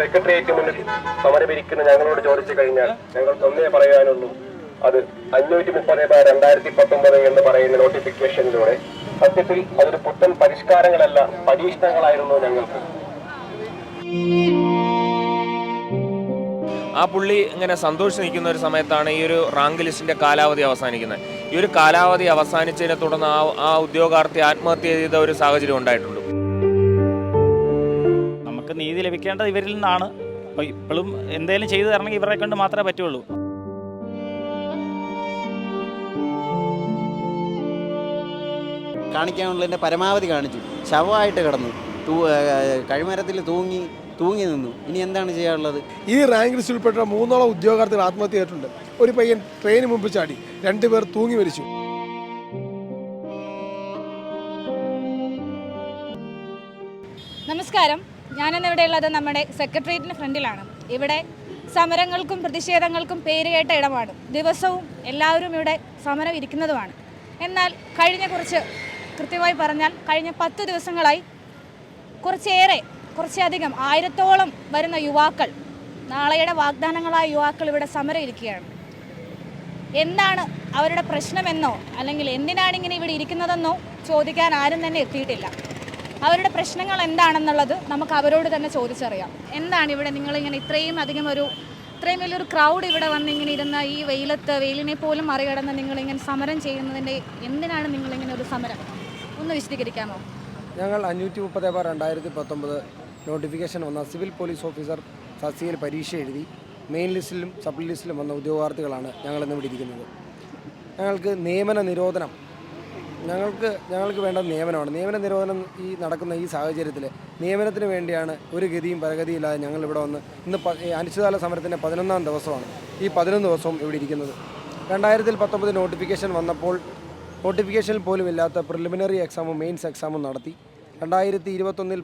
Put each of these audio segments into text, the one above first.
Secretariat മുന്നിൽ സമരമിരിക്കുന്ന ഞങ്ങളോട് ചോദിച്ചു കഴിഞ്ഞാൽ ഞങ്ങൾ ഒന്നേ പറയാനുള്ളൂ. അത് അഞ്ഞൂറ്റി മുപ്പത് ബൈ രണ്ടായിരത്തി പത്തൊമ്പത് എന്ന് പറയുന്ന നോട്ടിഫിക്കേഷനിലൂടെ സത്യത്തിൽ അതൊരു പുത്തൻ പരിഷ്കാരങ്ങളല്ല പരീക്ഷണങ്ങളായിരുന്നു ഞങ്ങൾക്ക്. ആ പുള്ളി ഇങ്ങനെ സന്തോഷിച്ച് നിൽക്കുന്ന ഒരു സമയത്താണ് ഈ ഒരു റാങ്ക് ലിസ്റ്റിന്റെ കാലാവധി അവസാനിക്കുന്നത്. ഈ ഒരു കാലാവധി അവസാനിച്ചതിനെ തുടർന്ന് ആ ആ ഉദ്യോഗാർത്ഥി ആത്മഹത്യ ചെയ്ത ഒരു സാഹചര്യം ഉണ്ടായിട്ടുണ്ട്. ലഭിക്കേണ്ടത് ഇവരിൽ നിന്നാണ്. അപ്പോൾ ഇപ്പോഴും എന്തെങ്കിലും ചെയ്തു തരണമെങ്കിൽ ഇവരെ കൊണ്ട് മാത്രമേ പറ്റുള്ളൂ. കാണിക്കാനുള്ളതിന്റെ പരമാവധി കാണിച്ചു. ശവമായിട്ട് കിടന്നു. തൂ കഴിമരത്തിൽ തൂങ്ങി തൂങ്ങി നിന്നു. ഇനി എന്താണ് ചെയ്യാനുള്ളത്? ഈ റാങ്ക് ലിസ്റ്റിൽ ഉൾപ്പെട്ട മൂന്നോളം ഉദ്യോഗാർത്ഥികൾ ആത്മഹത്യ ചെയ്തിട്ടുണ്ട് ഒരു പയ്യൻ ട്രെയിന് മുമ്പ് ചാടി. രണ്ടുപേർ തൂങ്ങി മരിച്ചു. നമസ്കാരം. ഞാനിന്ന് ഇവിടെയുള്ളത് നമ്മുടെ സെക്രട്ടേറിയറ്റിന് ഫ്രണ്ടിലാണ്. ഇവിടെ സമരങ്ങൾക്കും പ്രതിഷേധങ്ങൾക്കും പേരുകേട്ട ഇടമാണ്. ദിവസവും എല്ലാവരും ഇവിടെ സമരം ഇരിക്കുന്നതുമാണ്. എന്നാൽ കഴിഞ്ഞ കുറച്ച് കൃത്യമായി പറഞ്ഞാൽ കഴിഞ്ഞ പത്ത് ദിവസങ്ങളായി കുറച്ചേറെ കുറച്ചധികം ആയിരത്തോളം വരുന്ന യുവാക്കൾ നാളെയുടെ വാഗ്ദാനങ്ങളായ യുവാക്കൾ ഇവിടെ സമരം ഇരിക്കുകയാണ് എന്താണ് അവരുടെ പ്രശ്നമെന്നോ അല്ലെങ്കിൽ എന്തിനാണ് ഇങ്ങനെ ഇവിടെ ഇരിക്കുന്നതെന്നോ ചോദിക്കാൻ ആരും തന്നെ എത്തിയിട്ടില്ല. അവരുടെ പ്രശ്നങ്ങൾ എന്താണെന്നുള്ളത് നമുക്ക് അവരോട് തന്നെ ചോദിച്ചറിയാം. എന്താണ് ഇവിടെ നിങ്ങൾ ഇങ്ങനെ ഇത്രയും അധികം ഒരു ഇത്രയും വലിയൊരു ക്രൗഡ് ഇവിടെ വന്ന് ഇങ്ങനെ ഇരുന്ന ഈ വെയിലത്ത് വെയിലിനെ പോലും മറികടന്ന് നിങ്ങളിങ്ങനെ സമരം ചെയ്യുന്നതിന്റെ എന്തിനാണ് നിങ്ങൾ ഇങ്ങനെ ഒരു സമരം? ഒന്ന് വിശദീകരിക്കാമോ? ഞങ്ങൾ അഞ്ഞൂറ്റി മുപ്പത് ബാർ രണ്ടായിരത്തി പത്തൊമ്പത് നോട്ടിഫിക്കേഷൻ വന്ന സിവിൽ പോലീസ് ഓഫീസർ സസിയിൽ പരീക്ഷ എഴുതി മെയിൻ ലിസ്റ്റിലും സബ് ലിസ്റ്റിലും വന്ന ഉദ്യോഗാർത്ഥികളാണ് ഞങ്ങളിന്ന് ഇവിടെ ഇരിക്കുന്നത്. ഞങ്ങൾക്ക് നിയമന നിരോധനം ഞങ്ങൾക്ക് ഞങ്ങൾക്ക് വേണ്ട നിയമനമാണ്. നിയമന നിരോധനം ഈ നടക്കുന്ന ഈ സാഹചര്യത്തിൽ നിയമനത്തിന് വേണ്ടിയാണ് ഒരു ഗതിയും പരഗതിയില്ലാതെ ഞങ്ങൾ ഇവിടെ വന്ന് ഇന്ന് അനിശ്ചിതകാല സമരത്തിന്റെ പതിനൊന്നാം ദിവസമാണ് ഈ പതിനൊന്ന് ദിവസവും ഇവിടെ ഇരിക്കുന്നത്. രണ്ടായിരത്തിൽ പത്തൊമ്പത് നോട്ടിഫിക്കേഷൻ വന്നപ്പോൾ നോട്ടിഫിക്കേഷനിൽ പോലും ഇല്ലാത്ത പ്രിലിമിനറി എക്സാമും മെയിൻസ് എക്സാമും നടത്തി. രണ്ടായിരത്തി ഇരുപത്തൊന്നിൽ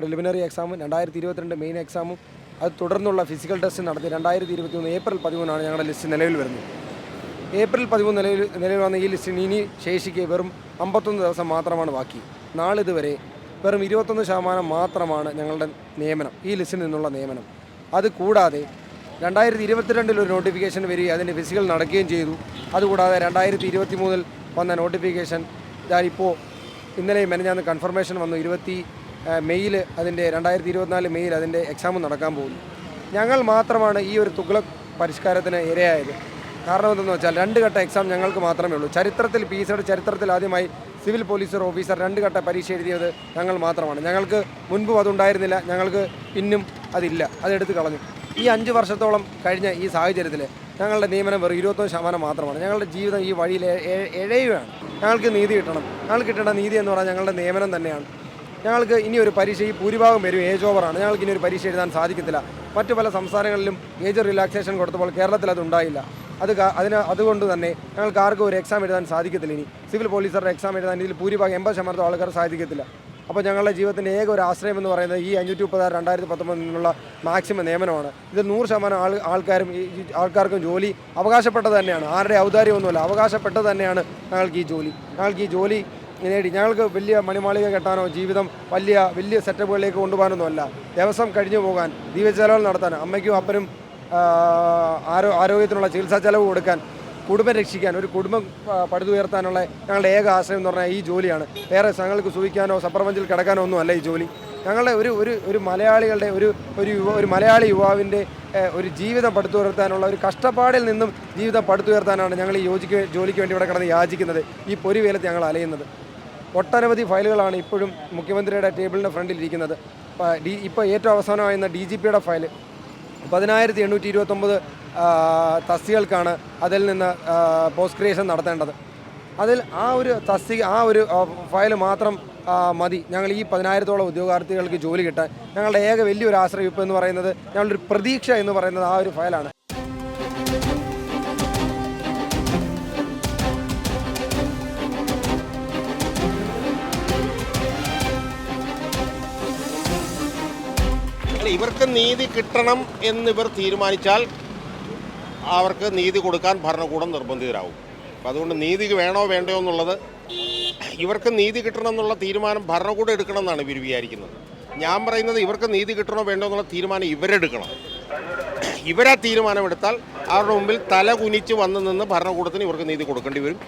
പ്രിലിമിനറി എക്സാമും രണ്ടായിരത്തി ഇരുപത്തിരണ്ട് മെയിൻ എക്സാമും അത് തുടർന്നുള്ള ഫിസിക്കൽ ടെസ്റ്റ് നടത്തി. രണ്ടായിരത്തി ഇരുപത്തി ഏപ്രിൽ പതിമൂന്നാണ് ഞങ്ങളുടെ ലിസ്റ്റ് നിലവിൽ വരുന്നത്. ഏപ്രിൽ പതിമൂന്ന് നിലവിൽ നിലവിൽ വന്ന ഈ ലിസ്റ്റിന് ഇനി ശേഷിക്കെ വെറും അമ്പത്തൊന്ന് ദിവസം മാത്രമാണ് ബാക്കി. നാളിതുവരെ വെറും ഇരുപത്തൊന്ന് ശതമാനം മാത്രമാണ് ഞങ്ങളുടെ നിയമനം ഈ ലിസ്റ്റിൽ നിന്നുള്ള നിയമനം. അത് കൂടാതെ രണ്ടായിരത്തി ഇരുപത്തിരണ്ടിൽ ഒരു നോട്ടിഫിക്കേഷൻ വരികയും അതിന്റെ ഫിസിക്കൽ നടക്കുകയും ചെയ്തു. അതുകൂടാതെ രണ്ടായിരത്തി ഇരുപത്തി മൂന്നിൽ വന്ന നോട്ടിഫിക്കേഷൻ ഇപ്പോൾ ഇന്നലെ മെനഞ്ഞാന്ന് കൺഫർമേഷൻ വന്നു. ഇരുപത്തി മെയ്യിൽ അതിന്റെ രണ്ടായിരത്തി ഇരുപത്തിനാല് മെയ്യിൽ അതിന്റെ എക്സാം നടക്കാൻ പോകുന്നു. ഞങ്ങൾ മാത്രമാണ് ഈ ഒരു തുഗ്ലക് പരിഷ്കാരത്തിന് ഇരയായത്. കാരണം എന്തെന്ന് വെച്ചാൽ രണ്ട് ഘട്ട എക്സാം ഞങ്ങൾക്ക് മാത്രമേ ഉള്ളൂ. ചരിത്രത്തിൽ പി സിയുടെ ചരിത്രത്തിൽ ആദ്യമായി സിവിൽ പോലീസ് ഓഫീസർ രണ്ട് ഘട്ട പരീക്ഷ എഴുതിയത് ഞങ്ങൾ മാത്രമാണ്. ഞങ്ങൾക്ക് മുൻപും അതുണ്ടായിരുന്നില്ല. ഞങ്ങൾക്ക് പിന്നും അതില്ല. അതെടുത്ത് കളഞ്ഞു. ഈ അഞ്ച് വർഷത്തോളം കഴിഞ്ഞ ഈ സാഹചര്യത്തിൽ ഞങ്ങളുടെ നിയമനം വെറും ഇരുപത്തൊന്ന് ശതമാനം മാത്രമാണ്. ഞങ്ങളുടെ ജീവിതം ഈ വഴിയിൽ എഴയുകയാണ്. ഞങ്ങൾക്ക് നീതി കിട്ടണം. ഞങ്ങൾക്ക് കിട്ടേണ്ട നീതി എന്ന് പറഞ്ഞാൽ ഞങ്ങളുടെ നിയമനം തന്നെയാണ്. ഞങ്ങൾക്ക് ഇനി ഒരു പരീക്ഷ ഈ ഭൂരിഭാഗം വരും ഏജ് ഓവറാണ് ഞങ്ങൾക്ക് ഇനി ഒരു പരീക്ഷ എഴുതാൻ സാധിക്കത്തില്ല. മറ്റു പല സംസ്ഥാനങ്ങളിലും ഏജ് റിലാക്സേഷൻ കൊടുത്തപ്പോൾ കേരളത്തിൽ അത് ഉണ്ടായില്ല. അത് അതിന് അതുകൊണ്ട് തന്നെ ഞങ്ങൾക്ക് ആർക്കും ഒരു എക്സാം എഴുതാൻ സാധിക്കത്തില്ല ഇനി. സിവിൽ പോലീസറുടെ എക്സാം എഴുതാൻ ഇതിൽ ഭൂരിഭാഗം എൺപത് ശതമാനത്തോ ആൾക്കാർ സാധിക്കത്തില്ല. അപ്പോൾ ഞങ്ങളുടെ ജീവിതത്തിന്റെ ഏക ഒരു ആശ്രയം എന്ന് പറയുന്നത് ഈ അഞ്ഞൂറ്റി മുപ്പത് രണ്ടായിരത്തി പത്തൊമ്പതിൽ നിന്നുള്ള മാക്സിമം നിയമനമാണ്. ഇത് നൂറ് ശതമാനം ആൾ ആൾക്കാരും ഈ ആൾക്കാർക്കും ജോലി അവകാശപ്പെട്ടത് തന്നെയാണ്. ആരുടെ ഔദാര്യമൊന്നുമല്ല അവകാശപ്പെട്ടത് തന്നെയാണ് ഞങ്ങൾക്ക് ഈ ജോലി. ഞങ്ങൾക്ക് ഈ ജോലി നേടി. ഞങ്ങൾക്ക് വലിയ മണിമാളിക കെട്ടാനോ ജീവിതം വലിയ വലിയ സെറ്റപ്പുകളിലേക്ക് കൊണ്ടുപോകാനൊന്നുമല്ല. ദിവസം കഴിഞ്ഞു പോകാൻ ദിവസചെലവുകൾ നടത്താൻ അമ്മയ്ക്കും അപ്പനും ആരോ ആരോഗ്യത്തിനുള്ള ചികിത്സാ ചെലവ് കൊടുക്കാൻ കുടുംബം രക്ഷിക്കാൻ ഒരു കുടുംബം പടുത്തുയർത്താനുള്ള ഞങ്ങളുടെ ഏക ആശ്രയം എന്ന് പറഞ്ഞാൽ ഈ ജോലിയാണ്. വേറെ ഞങ്ങൾക്ക് സൂഹിക്കാനോ സപ്രപഞ്ചിൽ കിടക്കാനോ ഒന്നും അല്ല ഈ ജോലി. ഞങ്ങളുടെ ഒരു ഒരു ഒരു മലയാളികളുടെ ഒരു ഒരു ഒരു മലയാളി യുവാവിന്റെ ഒരു ജീവിതം പടുത്തുയർത്താനുള്ള ഒരു കഷ്ടപ്പാടിൽ നിന്നും ജീവിതം പടുത്തുയർത്താനാണ് ഞങ്ങൾ ഈ യോജിക്ക് ജോലിക്ക് വേണ്ടി ഇവിടെ കിടന്ന് യാചിക്കുന്നത്. ഈ പൊരിവേലത്ത് ഞങ്ങൾ അലയുന്നത്. ഒട്ടനവധി ഫയലുകളാണ് ഇപ്പോഴും മുഖ്യമന്ത്രിയുടെ ടേബിളിന്റെ ഫ്രണ്ടിൽ ഇരിക്കുന്നത്. ഇപ്പോൾ ഏറ്റവും അവസാനമായിരുന്ന ഡി ജി പിയുടെ ഫയൽ പതിനായിരത്തി എണ്ണൂറ്റി ഇരുപത്തൊമ്പത് തസ്തികൾക്കാണ് അതിൽ നിന്ന് പോസ്റ്റ് ക്രിയേഷൻ നടത്തേണ്ടത്. അതിൽ ആ ഒരു തസ്തിക ആ ഒരു ഫയൽ മാത്രം മതി. ഞങ്ങൾ ഈ പതിനായിരത്തോളം ഉദ്യോഗാർത്ഥികൾക്ക് ജോലി കിട്ടാൻ ഞങ്ങളുടെ ഏക വലിയൊരു ആശ്രയിപ്പ് എന്ന് പറയുന്നത് ഞങ്ങളുടെ ഒരു പ്രതീക്ഷ എന്ന് പറയുന്നത് ആ ഒരു ഫയലാണ് ഇവർക്ക് നീതി കിട്ടണം എന്നിവർ തീരുമാനിച്ചാൽ അവർക്ക് നീതി കൊടുക്കാൻ ഭരണകൂടം നിർബന്ധിതരാകും. അപ്പം അതുകൊണ്ട് നീതി വേണോ വേണ്ടയോ എന്നുള്ളത് ഇവർക്ക് നീതി കിട്ടണം എന്നുള്ള തീരുമാനം ഭരണകൂടം എടുക്കണം എന്നാണ് ഇവർ വിചാരിക്കുന്നത്. ഞാൻ പറയുന്നത് ഇവർക്ക് നീതി കിട്ടണോ വേണ്ടോ എന്നുള്ള തീരുമാനം ഇവരെടുക്കണം. ഇവരാ തീരുമാനമെടുത്താൽ അവരുടെ മുമ്പിൽ തല കുനിച്ച് വന്നു നിന്ന് ഭരണകൂടത്തിന് ഇവർക്ക് നീതി കൊടുക്കേണ്ടി വരും.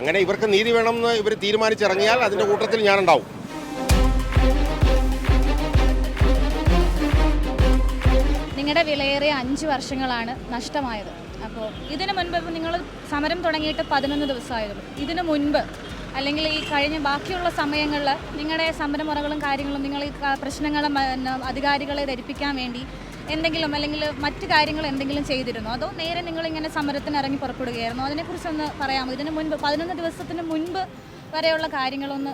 അങ്ങനെ ഇവർക്ക് നീതി വേണമെന്ന് ഇവർ തീരുമാനിച്ചിറങ്ങിയാൽ അതിന്റെ കൂട്ടത്തിൽ ഞാനുണ്ടാവും. നിങ്ങളുടെ വിലയേറിയ അഞ്ച് വർഷങ്ങളാണ് നഷ്ടമായത്. അപ്പോൾ ഇതിനു മുൻപ് നിങ്ങൾ സമരം തുടങ്ങിയിട്ട് പതിനൊന്ന് ദിവസമായിരുന്നു. ഇതിനു മുൻപ് അല്ലെങ്കിൽ ഈ കഴിഞ്ഞ ബാക്കിയുള്ള സമയങ്ങളിൽ നിങ്ങളുടെ സമരമുറകളും കാര്യങ്ങളും നിങ്ങൾ ഈ പ്രശ്നങ്ങളും അധികാരികളെ ധരിപ്പിക്കാൻ വേണ്ടി എന്തെങ്കിലും അല്ലെങ്കിൽ മറ്റു കാര്യങ്ങൾ എന്തെങ്കിലും ചെയ്തിരുന്നോ? അതോ നേരെ നിങ്ങൾ ഇങ്ങനെ സമരത്തിന് ഇറങ്ങി പുറപ്പെടുകയായിരുന്നോ? അതിനെക്കുറിച്ചൊന്ന് പറയാമോ? ഇതിന് മുൻപ് പതിനൊന്ന് ദിവസത്തിന് മുൻപ് വരെയുള്ള കാര്യങ്ങളൊന്ന്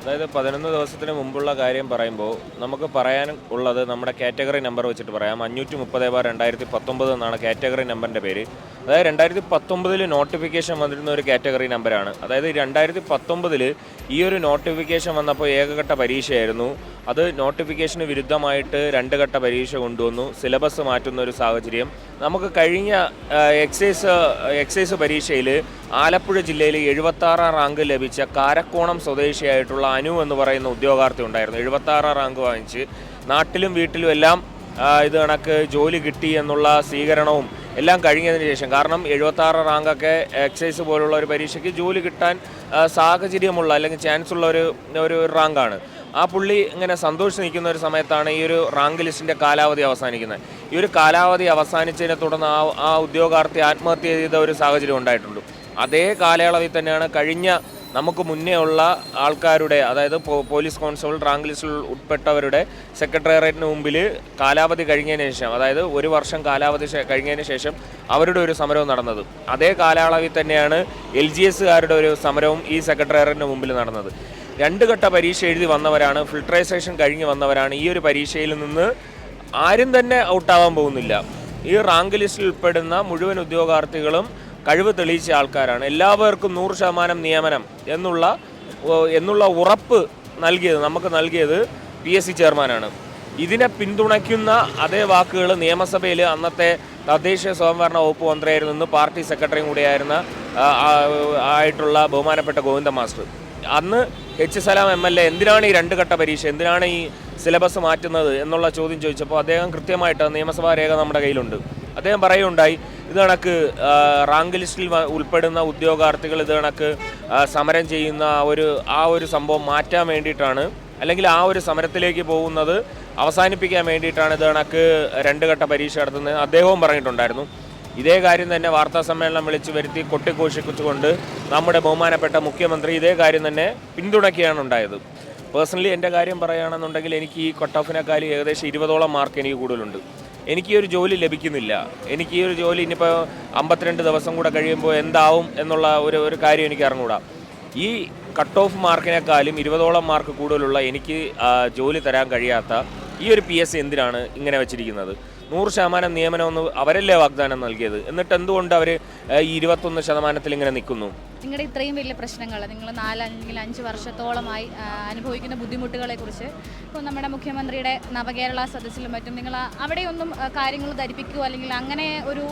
അതായത് പതിനൊന്ന് ദിവസത്തിന് മുമ്പുള്ള കാര്യം പറയുമ്പോൾ നമുക്ക് പറയാൻ ഉള്ളത് നമ്മുടെ കാറ്റഗറി നമ്പർ വെച്ചിട്ട് പറയാം. അഞ്ഞൂറ്റി മുപ്പത് ബാർ രണ്ടായിരത്തി പത്തൊമ്പത് എന്നാണ് കാറ്റഗറി നമ്പറിന്റെ പേര്. അതായത് രണ്ടായിരത്തി പത്തൊമ്പതിൽ നോട്ടിഫിക്കേഷൻ വന്നിരുന്ന ഒരു കാറ്റഗറി നമ്പറാണ് അതായത് രണ്ടായിരത്തി പത്തൊമ്പതിൽ ഈ ഒരു നോട്ടിഫിക്കേഷൻ വന്നപ്പോൾ ഏകഘട്ട പരീക്ഷയായിരുന്നു. അത് നോട്ടിഫിക്കേഷന് വിരുദ്ധമായിട്ട് രണ്ട് ഘട്ട പരീക്ഷ കൊണ്ടുവന്നു. സിലബസ് മാറ്റുന്ന ഒരു സാഹചര്യം. നമുക്ക് കഴിഞ്ഞ എക്സൈസ് എക്സൈസ് പരീക്ഷയിൽ ആലപ്പുഴ ജില്ലയിൽ എഴുപത്താറാം റാങ്ക് ലഭിച്ച കാരക്കോണം സ്വദേശിയായിട്ടുള്ള അനു എന്ന് പറയുന്ന ഉദ്യോഗാർത്ഥി ഉണ്ടായിരുന്നു. എഴുപത്താറാം റാങ്ക് വാങ്ങിച്ച് നാട്ടിലും വീട്ടിലും എല്ലാം ഇത് കണക്ക് ജോലി കിട്ടി എന്നുള്ള സ്വീകരണവും എല്ലാം കഴിഞ്ഞതിന് ശേഷം. കാരണം എഴുപത്താറ് റാങ്കൊക്കെ എക്സൈസ് പോലുള്ള ഒരു പരീക്ഷയ്ക്ക് ജോലി കിട്ടാൻ സാഹചര്യമുള്ള അല്ലെങ്കിൽ ചാൻസ് ഉള്ള ഒരു ഒരു റാങ്കാണ്. ആ പുള്ളി ഇങ്ങനെ സന്തോഷിച്ച് നിൽക്കുന്ന ഒരു സമയത്താണ് ഈ ഒരു റാങ്ക് ലിസ്റ്റിന്റെ കാലാവധി അവസാനിക്കുന്നത്. ഈ ഒരു കാലാവധി അവസാനിച്ചതിനെ തുടർന്ന് ആ ആ ഉദ്യോഗാർത്ഥി ആത്മഹത്യ ചെയ്ത ഒരു സാഹചര്യം ഉണ്ടായിട്ടുള്ളൂ അതേ കാലയളവിൽ തന്നെയാണ് കഴിഞ്ഞ നമുക്ക് മുന്നേ ഉള്ള ആൾക്കാരുടെ അതായത് പോലീസ് കോൺസ്റ്റബിൾ റാങ്ക് ലിസ്റ്റിൽ ഉൾപ്പെട്ടവരുടെ സെക്രട്ടേറിയറ്റിന് മുമ്പിൽ കാലാവധി കഴിഞ്ഞതിന് ശേഷം അതായത് ഒരു വർഷം കാലാവധി കഴിഞ്ഞതിന് ശേഷം അവരുടെ ഒരു സമരവും നടന്നത്. അതേ കാലയളവിൽ തന്നെയാണ് എൽ ജി എസുകാരുടെ ഒരു സമരവും ഈ സെക്രട്ടേറിയറ്റിന് മുമ്പിൽ നടന്നത്. രണ്ട് ഘട്ട പരീക്ഷ എഴുതി വന്നവരാണ് ഫിൽട്രൈസേഷൻ കഴിഞ്ഞ് വന്നവരാണ്. ഈ ഒരു പരീക്ഷയിൽ നിന്ന് ആരും തന്നെ ഔട്ടാവാൻ പോകുന്നില്ല. ഈ റാങ്ക് ലിസ്റ്റിൽ ഉൾപ്പെടുന്ന മുഴുവൻ ഉദ്യോഗാർത്ഥികളും കഴിവ് തെളിയിച്ച ആൾക്കാരാണ്. എല്ലാവർക്കും നൂറ് ശതമാനം നിയമനം എന്നുള്ള എന്നുള്ള ഉറപ്പ് നൽകിയത് നമുക്ക് നൽകിയത് പി എസ് സി ചെയർമാനാണ്. ഇതിനെ പിന്തുണയ്ക്കുന്ന അതേ വാക്കുകൾ നിയമസഭയിൽ അന്നത്തെ തദ്ദേശീയ സ്വയംഭരണ വകുപ്പ് മന്ത്രിയായിരുന്നു ഇന്ന് പാർട്ടി സെക്രട്ടറിയും കൂടിയായിരുന്ന ആയിട്ടുള്ള ബഹുമാനപ്പെട്ട ഗോവിന്ദ മാസ്റ്റർ. അന്ന് H Salam M L A എന്തിനാണ് ഈ രണ്ട് ഘട്ട പരീക്ഷ എന്തിനാണ് ഈ സിലബസ് മാറ്റുന്നത് എന്നുള്ള ചോദ്യം ചോദിച്ചപ്പോൾ അദ്ദേഹം കൃത്യമായിട്ട് നിയമസഭാ രേഖ നമ്മുടെ കയ്യിലുണ്ട്. അദ്ദേഹം പറയുകയുണ്ടായി ഇത് കണക്ക് റാങ്ക് ലിസ്റ്റിൽ ഉൾപ്പെടുന്ന ഉദ്യോഗാർത്ഥികൾ ഇത് കണക്ക് സമരം ചെയ്യുന്ന ഒരു ആ ഒരു സംഭവം മാറ്റാൻ വേണ്ടിയിട്ടാണ് അല്ലെങ്കിൽ ആ ഒരു സമരത്തിലേക്ക് പോകുന്നത് അവസാനിപ്പിക്കാൻ വേണ്ടിയിട്ടാണ് ഇത് കണക്ക് രണ്ട് ഘട്ട പരീക്ഷ നടത്തുന്നത്. അദ്ദേഹവും പറഞ്ഞിട്ടുണ്ടായിരുന്നു ഇതേ കാര്യം തന്നെ വാർത്താ സമ്മേളനം വിളിച്ചു വരുത്തി കൊട്ടിഘോഷിച്ചുകൊണ്ട് നമ്മുടെ ബഹുമാനപ്പെട്ട മുഖ്യമന്ത്രി ഇതേ കാര്യം തന്നെ പിന്തുണയ്ക്കുകയാണ് ഉണ്ടായത്. പേഴ്സണലി എന്റെ കാര്യം പറയുകയാണെന്നുണ്ടെങ്കിൽ എനിക്ക് ഈ കട്ട് ഓഫിനെക്കാളും ഏകദേശം ഇരുപതോളം മാർക്ക് എനിക്ക് കൂടുതലുണ്ട്. എനിക്ക് ഈ ഒരു ജോലി ലഭിക്കുന്നില്ല. എനിക്ക് ഈ ഒരു ജോലി ഇനിയിപ്പോൾ അമ്പത്തിരണ്ട് ദിവസം കൂടെ കഴിയുമ്പോൾ എന്താവും എന്നുള്ള ഒരു ഒരു കാര്യം എനിക്ക് അറിഞ്ഞുകൂടാ ഈ കട്ട് ഓഫ് മാർക്കിനേക്കാളും ഇരുപതോളം മാർക്ക് കൂടുതലുള്ള എനിക്ക് ജോലി തരാൻ കഴിയാത്ത ഈ ഒരു പി എസ് എന്തിനാണ് ഇങ്ങനെ വെച്ചിരിക്കുന്നത്? നൂറ് ശതമാനം നിയമനമെന്ന് അവരല്ലേ വാഗ്ദാനം നൽകിയത്? എന്നിട്ട് എന്തുകൊണ്ട് അവർ ഈ ഇരുപത്തൊന്ന് ശതമാനത്തിൽ ഇങ്ങനെ നിൽക്കുന്നു? നിങ്ങളുടെ ഇത്രയും വലിയ പ്രശ്നങ്ങൾ നിങ്ങൾ നാലല്ലെങ്കിൽ അഞ്ച് വർഷത്തോളമായി അനുഭവിക്കുന്ന ബുദ്ധിമുട്ടുകളെ കുറിച്ച് ഇപ്പോൾ നമ്മുടെ മുഖ്യമന്ത്രിയുടെ നവകേരള സദസ്സിലും മറ്റും നിങ്ങൾ അവിടെയൊന്നും കാര്യങ്ങൾ ധരിപ്പിക്കുകയോ അല്ലെങ്കിൽ അങ്ങനെ ഒരു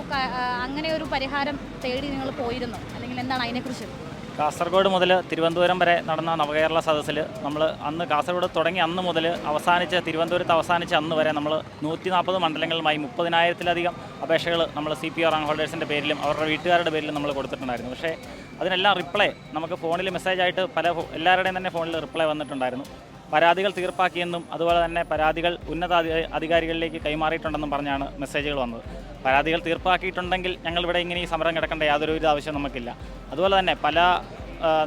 അങ്ങനെ ഒരു പരിഹാരം തേടി നിങ്ങൾ പോയിരുന്നോ? അല്ലെങ്കിൽ എന്താണ് അതിനെക്കുറിച്ച്? കാസർഗോഡ് മുതൽ തിരുവനന്തപുരം വരെ നടന്ന നവകേരള സദസ്സിൽ നമ്മൾ അന്ന് കാസർഗോഡ് തുടങ്ങി അന്ന് മുതൽ അവസാനിച്ച് തിരുവനന്തപുരത്ത് അവസാനിച്ച് അന്ന് വരെ നമ്മൾ നൂറ്റി നാൽപ്പത് മണ്ഡലങ്ങളുമായി മുപ്പതിനായിരത്തിലധികം അപേക്ഷകൾ നമ്മൾ സി പി ആർ ഹോൾഡേഴ്സിന്റെ പേരിലും അവരുടെ വീട്ടുകാരുടെ പേരിലും നമ്മൾ കൊടുത്തിട്ടുണ്ടായിരുന്നു. പക്ഷേ അതിനെല്ലാം റിപ്ലൈ നമുക്ക് ഫോണിൽ മെസ്സേജായിട്ട് പല എല്ലാവരുടെയും തന്നെ ഫോണിൽ റിപ്ലൈ വന്നിട്ടുണ്ടായിരുന്നു. പരാതികൾ തീർപ്പാക്കിയെന്നും അതുപോലെ തന്നെ പരാതികൾ ഉന്നത അധികാരികളിലേക്ക് കൈമാറിയിട്ടുണ്ടെന്നും പറഞ്ഞാണ് മെസ്സേജുകൾ വന്നത്. പരാതികൾ തീർപ്പാക്കിയിട്ടുണ്ടെങ്കിൽ ഞങ്ങൾ ഇവിടെ ഇങ്ങനെ ഈ സമരം കിടക്കേണ്ട യാതൊരു വിധ ആവശ്യം നമുക്കില്ല. അതുപോലെ തന്നെ പല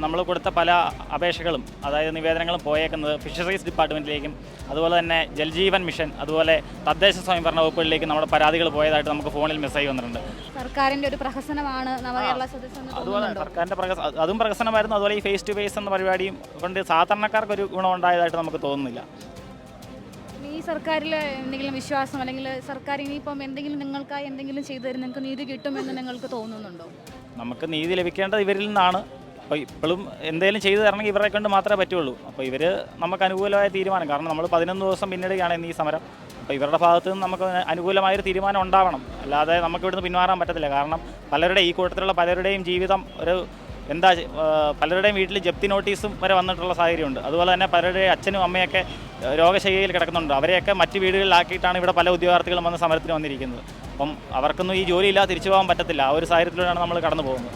നമ്മൾ കൊടുത്ത പല അപേക്ഷകളും അതായത് നിവേദനങ്ങളും പോയേക്കുന്നത് ഫിഷറീസ് ഡിപ്പാർട്ട്മെന്റിലേക്കും അതുപോലെ തന്നെ ജൽജീവൻ മിഷൻ അതുപോലെ തദ്ദേശ സ്വയംഭരണ വകുപ്പുകളിലേക്കും നമ്മുടെ പരാതികൾ പോയതായിട്ട് നമുക്ക് ഫോണിൽ മെസ്സേജ് വന്നിട്ടുണ്ട്. സർക്കാരിന്റെ ഒരു പ്രഹസനമാണ് നവകേരള സദസ്സ് എന്ന് അതുപോലെ തോന്നുന്നുണ്ടോ? പ്രകസ അതും പ്രകസനമായിരുന്നു അതുപോലെ ഈ ഫേസ് ടു ഫേസ് എന്ന പരിപാടിയും കൊണ്ട് സാധാരണക്കാർക്ക് ഒരു ഗുണം ഉണ്ടായതായിട്ട് നമുക്ക് തോന്നുന്നില്ല. ഈ സർക്കാരിൽ എന്തെങ്കിലും വിശ്വാസം അല്ലെങ്കിൽ സർക്കാർ ഇനിയിപ്പം എന്തെങ്കിലും നിങ്ങൾക്കായി എന്തെങ്കിലും ചെയ്തു തരും നിങ്ങൾക്ക് നീതി കിട്ടുമെന്ന് നിങ്ങൾക്ക് തോന്നുന്നുണ്ടോ? നമുക്ക് നീതി ലഭിക്കേണ്ടത് ഇവരിൽ നിന്നാണ്. അപ്പോൾ ഇപ്പോഴും എന്തെങ്കിലും ചെയ്തു തരണമെങ്കിൽ ഇവരെ കൊണ്ട് മാത്രമേ പറ്റുള്ളൂ. അപ്പോൾ ഇവർ നമുക്ക് അനുകൂലമായ തീരുമാനം. കാരണം നമ്മൾ പതിനൊന്ന് ദിവസം പിന്നിടുകയാണ് ഇന്ന് ഈ സമരം. അപ്പോൾ ഇവരുടെ ഭാഗത്തു നിന്ന് നമുക്ക് അനുകൂലമായൊരു തീരുമാനം ഉണ്ടാവണം. അല്ലാതെ നമുക്ക് ഇവിടുന്ന് പിന്മാറാൻ പറ്റത്തില്ല. കാരണം പലരുടെ ഈ കൂട്ടത്തിലുള്ള പലരുടെയും ജീവിതം ഒരു എന്താ പലരുടെയും വീട്ടിൽ ജപ്തി നോട്ടീസും വരെ വന്നിട്ടുള്ള സാഹചര്യമുണ്ട്. അതുപോലെ തന്നെ പലരുടെയും അച്ഛനും അമ്മയൊക്കെ രോഗശയ്യയിൽ കിടക്കുന്നുണ്ട്. അവരെയൊക്കെ മറ്റ് വീടുകളിലാക്കിയിട്ടാണ് ഇവിടെ പല ഉദ്യോഗാർത്ഥികളും വന്ന് സമരത്തിന് വന്നിരിക്കുന്നത്. അപ്പം അവർക്കൊന്നും ഈ ജോലിയില്ലാതെ തിരിച്ചു പോകാൻ പറ്റത്തില്ല. ആ ഒരു സാഹചര്യത്തിലൂടെയാണ് നമ്മൾ കടന്നു പോകുന്നത്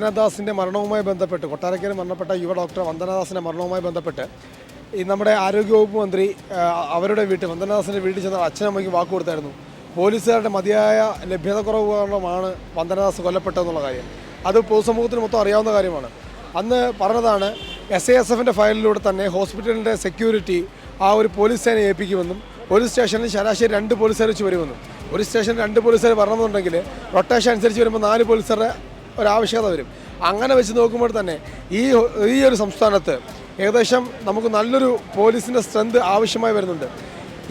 വന്ദനദാസിന്റെ മരണവുമായി ബന്ധപ്പെട്ട് കൊട്ടാരക്കര മരണപ്പെട്ട യുവ ഡോക്ടർ വന്ദനദാസിന്റെ മരണവുമായി ബന്ധപ്പെട്ട് ഈ നമ്മുടെ ആരോഗ്യവകുപ്പ് മന്ത്രി അവരുടെ വീട്ടിൽ വന്ദനദാസിന്റെ വീട്ടിൽ ചെന്ന അച്ഛനമ്മയ്ക്ക് വാക്ക് കൊടുത്തായിരുന്നു. പോലീസുകാരുടെ മതിയായ ലഭ്യതക്കുറവ് കാരണമാണ് വന്ദനദാസ് കൊല്ലപ്പെട്ടതെന്നുള്ള കാര്യം. അത് പൊതുസമൂഹത്തിന് മൊത്തം അറിയാവുന്ന കാര്യമാണ്. അന്ന് പറഞ്ഞതാണ് എസ് എ എസ് എഫിന്റെ ഫയലിലൂടെ തന്നെ ഹോസ്പിറ്റലിന്റെ സെക്യൂരിറ്റി ആ ഒരു പോലീസ് സേനയെ ഏൽപ്പിക്കുമെന്നും പോലീസ് സ്റ്റേഷനിൽ ശരാശരി രണ്ട് പോലീസുകാർ വെച്ച് വരുമെന്നും. ഒരു സ്റ്റേഷനിൽ രണ്ട് പോലീസുകാർ വരണമെന്നുണ്ടെങ്കിൽ റൊട്ടേഷൻ അനുസരിച്ച് വരുമ്പോൾ നാല് പോലീസുകാരുടെ ഒരാവശ്യകത വരും. അങ്ങനെ വെച്ച് നോക്കുമ്പോൾ തന്നെ ഈ ഈ ഒരു സംസ്ഥാനത്ത് ഏകദേശം നമുക്ക് നല്ലൊരു പോലീസിന്റെ സ്ട്രെങ്ത് ആവശ്യമായി വരുന്നുണ്ട്.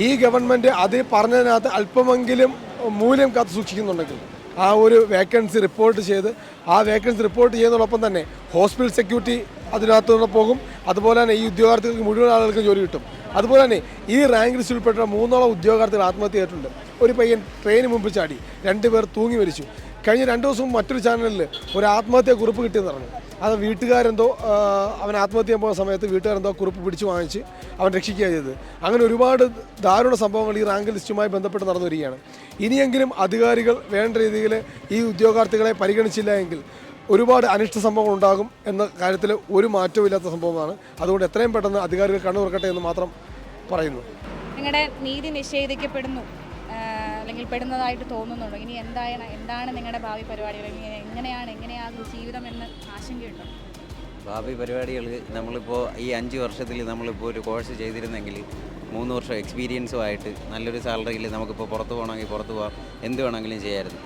ഈ ഗവൺമെന്റ് അത് പറഞ്ഞതിനകത്ത് അല്പമെങ്കിലും മൂല്യം കാത്തു സൂക്ഷിക്കുന്നുണ്ടെങ്കിൽ ആ ഒരു വേക്കൻസി റിപ്പോർട്ട് ചെയ്ത് ആ വേക്കൻസി റിപ്പോർട്ട് ചെയ്യുന്നതോടൊപ്പം തന്നെ ഹോസ്പിറ്റൽ സെക്യൂരിറ്റി അതിനകത്തുകൂടെ പോകും. അതുപോലെ തന്നെ ഈ ഉദ്യോഗാർത്ഥികൾക്ക് മുഴുവൻ ആളുകൾക്ക് ജോലി കിട്ടും. അതുപോലെ തന്നെ ഈ റാങ്ക് ലിസ്റ്റിൽ ഉൾപ്പെട്ട മൂന്നോളം ഉദ്യോഗാർത്ഥികൾ ആത്മഹത്യ ചെയ്തിട്ടുണ്ട്. ഒരു പയ്യൻ ട്രെയിന് മുമ്പ് ചാടി. രണ്ടുപേർ തൂങ്ങി മരിച്ചു. കഴിഞ്ഞ രണ്ട് ദിവസം മറ്റൊരു ചാനലിൽ ഒരു ആത്മഹത്യ കുറിപ്പ് കിട്ടിയെന്ന് പറഞ്ഞു. അത് വീട്ടുകാരെന്തോ അവൻ ആത്മഹത്യ ചെയ്യാൻ പോകുന്ന സമയത്ത് വീട്ടുകാരെന്തോ കുറിപ്പ് പിടിച്ചു വാങ്ങിച്ച് അവൻ രക്ഷിക്കുക ചെയ്തത്. അങ്ങനെ ഒരുപാട് ദാരുണ സംഭവങ്ങൾ ഈ റാങ്ക് ലിസ്റ്റുമായി ബന്ധപ്പെട്ട് നടന്നു വരികയാണ് ഇനിയെങ്കിലും അധികാരികൾ വേണ്ട രീതിയിൽ ഈ ഉദ്യോഗാർത്ഥികളെ പരിഗണിച്ചില്ല എങ്കിൽ ഒരുപാട് അനിഷ്ട സംഭവങ്ങൾ ഉണ്ടാകും എന്ന കാര്യത്തിൽ ഒരു മാറ്റവും ഇല്ലാത്ത സംഭവമാണ്. അതുകൊണ്ട് എത്രയും പെട്ടെന്ന് അധികാരികൾ കണ്ണു തുറക്കട്ടെ എന്ന് മാത്രം പറയുന്നു. നിങ്ങളുടെ നീതി നിഷേധിക്കപ്പെടുന്നു. അല്ലെങ്കിൽ പെടുന്നതായിട്ട് തോന്നുന്നുണ്ടോ? ഇനി എന്താണ് എന്താണ് നിങ്ങളുടെ ഭാവി പരിപാടികൾ? എങ്ങനെയാണ് എങ്ങനെയാകും ജീവിതം എന്ന് ആശങ്കയുണ്ടോ? ഭാവി പരിപാടികൾ നമ്മളിപ്പോൾ ഈ അഞ്ച് വർഷത്തിൽ നമ്മളിപ്പോൾ ഒരു കോഴ്സ് ചെയ്തിരുന്നെങ്കിൽ മൂന്ന് വർഷം എക്സ്പീരിയൻസും ആയിട്ട് നല്ലൊരു സാലറിയിൽ നമുക്കിപ്പോൾ പുറത്ത് പോകണമെങ്കിൽ പുറത്ത് പോകാം എന്ത് വേണമെങ്കിലും ചെയ്യാമായിരുന്നു.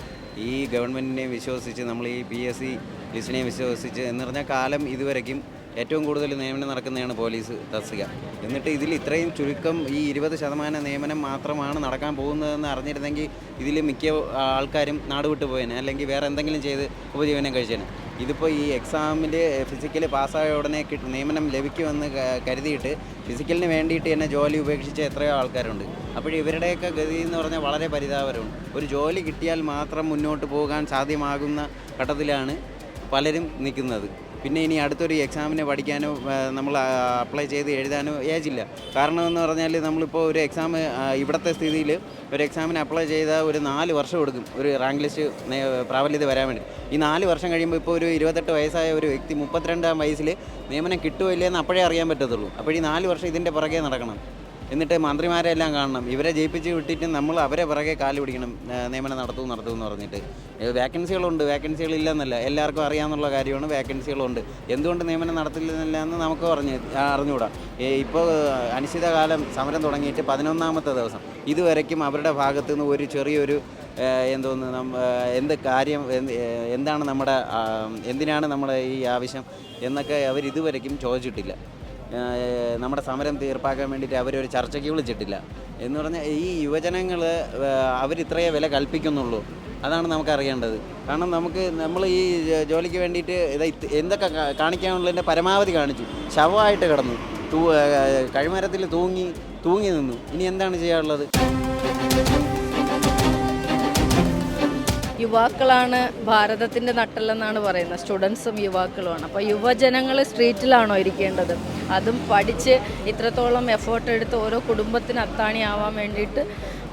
ഈ ഗവൺമെന്റിനെ വിശ്വസിച്ച് നമ്മൾ ഈ പി എസ് സി ലിസ്റ്റിനെ വിശ്വസിച്ച് എന്ന് പറഞ്ഞാൽ കാലം ഇതുവരയ്ക്കും ഏറ്റവും കൂടുതൽ നിയമനം നടക്കുന്നതാണ് പോലീസ് തസ്തിക. എന്നിട്ട് ഇതിൽ ഇത്രയും ചുരുക്കം ഈ ഇരുപത് ശതമാനം നിയമനം മാത്രമാണ് നടക്കാൻ പോകുന്നതെന്ന് അറിഞ്ഞിരുന്നെങ്കിൽ ഇതിൽ മിക്ക ആൾക്കാരും നാട് വിട്ടു പോയേനെ. അല്ലെങ്കിൽ വേറെ എന്തെങ്കിലും ചെയ്ത് ഉപജീവനം കഴിച്ചേനെ. ഇതിപ്പോൾ ഈ എക്സാമിൽ ഫിസിക്കൽ പാസ്സായ ഉടനെ നിയമനം ലഭിക്കുമെന്ന് കരുതിയിട്ട് ഫിസിക്കലിന് വേണ്ടിയിട്ട് തന്നെ ജോലി ഉപേക്ഷിച്ച എത്രയോ ആൾക്കാരുണ്ട്. അപ്പോൾ ഇവരുടെയൊക്കെ ഗതി എന്ന് പറഞ്ഞാൽ വളരെ പരിതാപരമാണ്. ഒരു ജോലി കിട്ടിയാൽ മാത്രം മുന്നോട്ട് പോകാൻ സാധ്യമാകുന്ന ഘട്ടത്തിലാണ് പലരും നിൽക്കുന്നത്. പിന്നെ ഇനി അടുത്തൊരു എക്സാമിന് പഠിക്കാനോ നമ്മൾ അപ്ലൈ ചെയ്ത് എഴുതാനോ ഏജില്ല കാരണം എന്ന് പറഞ്ഞാൽ നമ്മളിപ്പോൾ ഒരു എക്സാം ഇവിടുത്തെ സ്ഥിതിയിൽ ഒരു എക്സാമിന് അപ്ലൈ ചെയ്താൽ ഒരു നാല് വർഷം എടുക്കും. ഒരു റാങ്ക് ലിസ്റ്റ് പ്രാബല്യത വരാൻ വേണ്ടി. ഈ നാല് വർഷം കഴിയുമ്പോൾ ഇപ്പോൾ ഒരു ഇരുപത്തെട്ട് വയസ്സായ ഒരു വ്യക്തി മുപ്പത്തിരണ്ടാം വയസ്സിൽ നിയമനം കിട്ടുമോ ഇല്ലയെന്ന് അപ്പോഴേ അറിയാൻ പറ്റത്തുള്ളൂ. അപ്പോൾ ഈ നാല് വർഷം ഇതിന്റെ പുറകെ നടക്കണം. എന്നിട്ട് മന്ത്രിമാരെ എല്ലാം കാണണം. ഇവരെ ജയിപ്പിച്ച് വിട്ടിട്ട് നമ്മൾ അവരെ പിറകെ കാൽ പിടിക്കണം. നിയമനം നടത്തും നടത്തും എന്ന് പറഞ്ഞിട്ട്. വേക്കൻസികളുണ്ട് വേക്കൻസികളുണ്ട് വേക്കൻസികളില്ലെന്നല്ല എല്ലാവർക്കും അറിയാമെന്നുള്ള കാര്യമാണ് വേക്കൻസികളുണ്ട് എന്തുകൊണ്ട് നിയമനം നടത്തില്ലെന്നില്ല എന്ന് നമുക്ക് പറഞ്ഞ് അറിഞ്ഞുകൂടാ. ഇപ്പോൾ അനിശ്ചിതകാലം സമരം തുടങ്ങിയിട്ട് പതിനൊന്നാമത്തെ ദിവസം. ഇതുവരയ്ക്കും അവരുടെ ഭാഗത്തു നിന്ന് ഒരു ചെറിയൊരു എന്തോന്ന് എന്ത് കാര്യം എന്താണ് നമ്മുടെ എന്തിനാണ് നമ്മുടെ ഈ ആവശ്യം എന്നൊക്കെ അവർ ഇതുവരയ്ക്കും ചോദിച്ചിട്ടില്ല. നമ്മുടെ സമരം തീർപ്പാക്കാൻ വേണ്ടിയിട്ട് അവരൊരു ചർച്ചയ്ക്ക് വിളിച്ചിട്ടില്ല. എന്ന് പറഞ്ഞാൽ ഈ യുവജനങ്ങൾ അവരിത്രയേ വില കൽപ്പിക്കുന്നുള്ളൂ. അതാണ് നമുക്കറിയേണ്ടത്. കാരണം നമുക്ക് നമ്മൾ ഈ ജോലിക്ക് വേണ്ടിയിട്ട് എന്തൊക്കെ കാണിക്കാനുള്ളതിന്റെ പരമാവധി കാണിച്ചു. ശവമായിട്ട് കിടന്നു. തൂ കഴിമരത്തിൽ തൂങ്ങി തൂങ്ങി നിന്നു. ഇനി എന്താണ് ചെയ്യാനുള്ളത്? യുവാക്കളാണ് ഭാരതത്തിന്റെ നട്ടെല്ലെന്നാണ് പറയുന്നത്. സ്റ്റുഡൻസും യുവാക്കളുമാണ്. അപ്പോൾ യുവജനങ്ങൾ സ്ട്രീറ്റിലാണോ ഇരിക്കേണ്ടത്? അതും പഠിച്ച് ഇത്രത്തോളം എഫേർട്ട് എടുത്ത് ഓരോ കുടുംബത്തിന് അത്താണിയാവാൻ വേണ്ടിയിട്ട്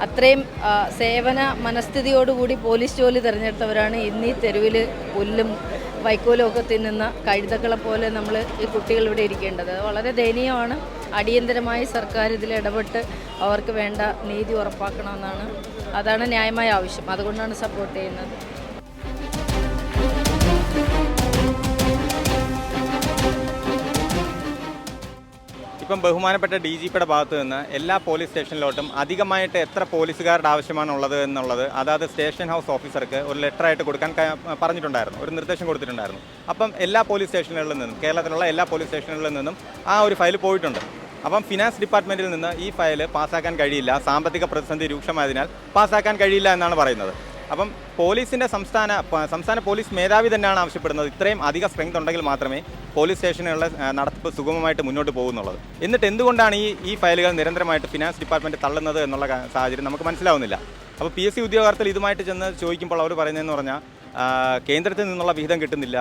അത്രയും സേവന മനസ്ഥിതിയോടുകൂടി പോലീസ് ജോലി തിരഞ്ഞെടുത്തവരാണ് ഇന്ന് ഈ തെരുവിൽ പുല്ലും വൈക്കോലും ഒക്കെ തിന്നുന്ന കഴുതകളെ പോലെ നമ്മൾ ഈ കുട്ടികൾ ഇവിടെ ഇരിക്കേണ്ടത്. വളരെ ദയനീയമാണ്. അടിയന്തരമായി സർക്കാർ ഇതിൽ ഇടപെട്ട് അവർക്ക് വേണ്ട നീതി ഉറപ്പാക്കണമെന്നാണ് അതാണ് ന്യായമായ ആവശ്യം. അതുകൊണ്ടാണ് സപ്പോർട്ട് ചെയ്യുന്നത്. ഇപ്പം ബഹുമാനപ്പെട്ട ഡി ജി പിയുടെ ഭാഗത്തു നിന്ന് എല്ലാ പോലീസ് സ്റ്റേഷനിലോട്ടും അധികമായിട്ട് എത്ര പോലീസുകാരുടെ ആവശ്യമാണുള്ളത് എന്നുള്ളത് അതായത് സ്റ്റേഷൻ ഹൗസ് ഓഫീസർക്ക് ഒരു ലെറ്റർ ആയിട്ട് കൊടുക്കാൻ പറഞ്ഞിട്ടുണ്ടായിരുന്നു. ഒരു നിർദ്ദേശം കൊടുത്തിട്ടുണ്ടായിരുന്നു. അപ്പം എല്ലാ പോലീസ് സ്റ്റേഷനുകളിൽ നിന്നും കേരളത്തിലുള്ള എല്ലാ പോലീസ് സ്റ്റേഷനുകളിൽ നിന്നും ആ ഒരു ഫയൽ പോയിട്ടുണ്ട്. അപ്പം ഫിനാൻസ് ഡിപ്പാർട്ട്മെന്റിൽ നിന്ന് ഈ ഫയൽ പാസ്സാക്കാൻ കഴിയില്ല സാമ്പത്തിക പ്രതിസന്ധി രൂക്ഷമായതിനാൽ പാസ്സാക്കാൻ കഴിയില്ല എന്നാണ് പറയുന്നത്. അപ്പം പോലീസിന്റെ സംസ്ഥാന സംസ്ഥാന പോലീസ് മേധാവി തന്നെയാണ് ആവശ്യപ്പെടുന്നത് ഇത്രയും അധിക സ്ട്രെങ്ത് ഉണ്ടെങ്കിൽ മാത്രമേ പോലീസ് സ്റ്റേഷനുകളുടെ നടത്തിപ്പ് സുഗമമായിട്ട് മുന്നോട്ട് പോകുന്നുള്ളത് എന്നിട്ട് എന്തുകൊണ്ടാണ് ഈ ഈ ഫയലുകൾ നിരന്തരമായിട്ട് ഫിനാൻസ് ഡിപ്പാർട്ട്മെന്റ് തള്ളുന്നത് എന്നുള്ള സാഹചര്യം നമുക്ക് മനസ്സിലാവുന്നില്ല. അപ്പോൾ പി എസ് സി ഉദ്യോഗാർത്ഥികൾ ഇതുമായിട്ട് ചെന്ന് ചോദിക്കുമ്പോൾ അവർ പറയുന്നതെന്ന് പറഞ്ഞാൽ കേന്ദ്രത്തിൽ നിന്നുള്ള വിഹിതം കിട്ടുന്നില്ല.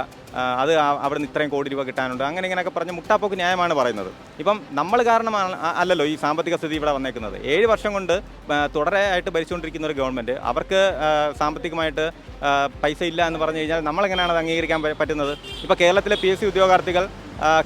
അത് അവിടെ നിന്ന് ഇത്രയും കോടി രൂപ കിട്ടാനുണ്ട്. അങ്ങനെ ഇങ്ങനെയൊക്കെ പറഞ്ഞ് മുട്ടാപ്പോക്ക് ന്യായമാണ് പറയുന്നത്. ഇപ്പം നമ്മൾ കാരണമാണ് അല്ലല്ലോ ഈ സാമ്പത്തിക സ്ഥിതി ഇവിടെ വന്നേക്കുന്നത്. ഏഴ് വർഷം കൊണ്ട് തുടരെയായിട്ട് ഭരിച്ചുകൊണ്ടിരിക്കുന്ന ഒരു ഗവൺമെന്റ് അവർക്ക് സാമ്പത്തികമായിട്ട് പൈസ ഇല്ല എന്ന് പറഞ്ഞു കഴിഞ്ഞാൽ നമ്മളെങ്ങനെയാണ് അത് അംഗീകരിക്കാൻ പറ്റുന്നത്? ഇപ്പോൾ കേരളത്തിലെ പി എസ് സി ഉദ്യോഗാർത്ഥികൾ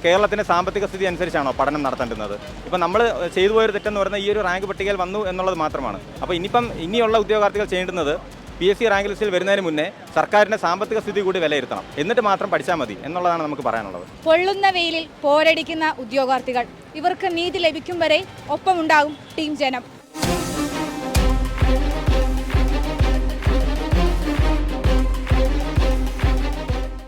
കേരളത്തിന്റെ സാമ്പത്തിക സ്ഥിതി അനുസരിച്ചാണോ പഠനം നടത്തേണ്ടുന്നത്? ഇപ്പം നമ്മൾ ചെയ്തു പോയൊരു തെറ്റെന്ന് പറയുന്നത് ഈ ഒരു റാങ്ക് പട്ടികയിൽ വന്നു എന്നുള്ളത് മാത്രമാണ്. അപ്പോൾ ഇനിയിപ്പം ഇനിയുള്ള ഉദ്യോഗാർത്ഥികൾ ചെയ്യേണ്ടുന്നത് പി എസ് സി റാങ്ക് ലിസ്റ്റിൽ വരുന്നതിന് മുന്നേ സർക്കാരിന്റെ സാമ്പത്തിക സ്ഥിതി കൂടി വിലയിരുത്തണം. എന്നിട്ട് മാത്രം പഠിച്ചാൽ മതി എന്നുള്ളതാണ് നമുക്ക് പറയാനുള്ളത്. പൊള്ളുന്ന വെയിലിൽ പോരടിക്കുന്ന ഉദ്യോഗാർത്ഥികൾ. ഇവർക്ക് നീതി ലഭിക്കും വരെ ഒപ്പമുണ്ടാകും ടീം ജനം.